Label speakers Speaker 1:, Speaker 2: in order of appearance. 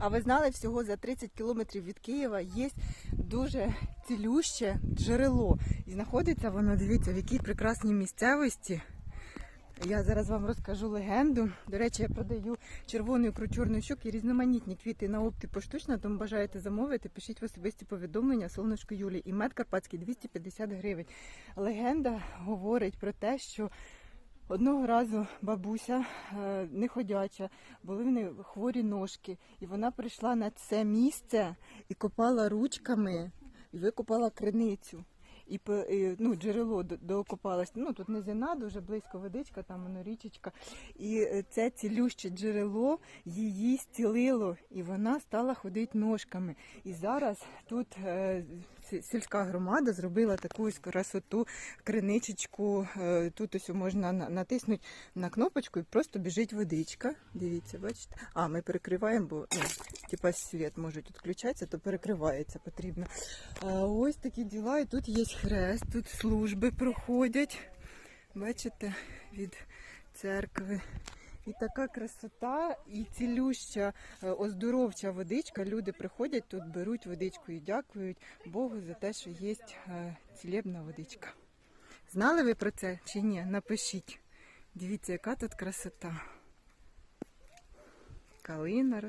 Speaker 1: А ви знали, всього за 30 кілометрів від Києва є дуже цілюще джерело. І знаходиться воно, дивіться, в якій прекрасній місцевості. Я зараз вам розкажу легенду. До речі, я продаю червоний ікру, чорний щук і різноманітні квіти на опті поштучно, тому бажаєте замовити, пишіть в особисті повідомлення Солнышко Юлі. І мед карпатський 250 гривень. Легенда говорить про те, що Одного разу бабуся е, неходяча, були в неї хворі ножки, і вона прийшла на це місце і копала ручками, і викопала криницю. І, ну, джерело докопалось. Ну тут низина, дуже близько водичка, там воно річечка. І е, це цілюще джерело її зцілило, і вона стала ходити ножками. І зараз тут е, сільська громада зробила таку ось красоту, криничечку. Е, Тут ось можна натиснути на кнопочку і просто біжить водичка. Дивіться, бачите? А, ми перекриваємо, бо ну, типа світ може відключатися, то перекривається потрібно. А ось такі діла, і тут є хрест, тут служби проходять. Бачите, від церкви. І така красота, і цілюща, е, оздоровча водичка. Люди приходять тут, беруть водичку і дякують Богу за те, що є е, цілебна водичка. Знали ви про це чи ні? Напишіть. Дивіться, яка тут красота. Калина